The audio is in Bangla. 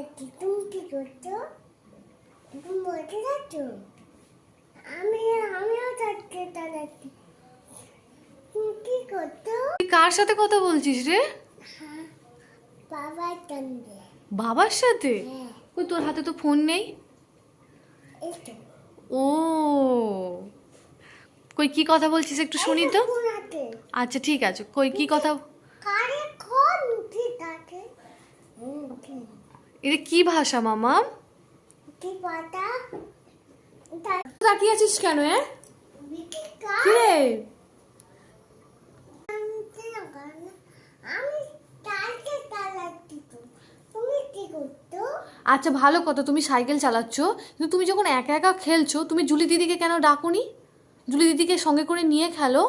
চালাচ্ছি তুমি কি করছ? তুমি যাচ্ছ? আমি আমিও চারটে চালাচ্ছি কি করছ? তুই কার সাথে কথা বলছিস রে? হ্যাঁ বাবার সঙ্গে। বাবার সাথে? হ্যাঁ। কই তোর হাতে তো ফোন নেই? ও। কই কি কথা বলছিস একটু শুনি তো আচ্ছা ঠিক আছে। কই কি কথা কারে কোন ঠিক আছে এটা কি ভাষা মামা? তাকিয়ে আছিস কেন হ্যাঁ কার? আচ্ছা ভালো কথা তুমি সাইকেল চালাচ্ছ কিন্তু তুমি যখন একা একা খেলছো তুমি জুলি দিদিকে কেন ডাকুনি? জুলি দিদিকে সঙ্গে করে নিয়ে খেলো?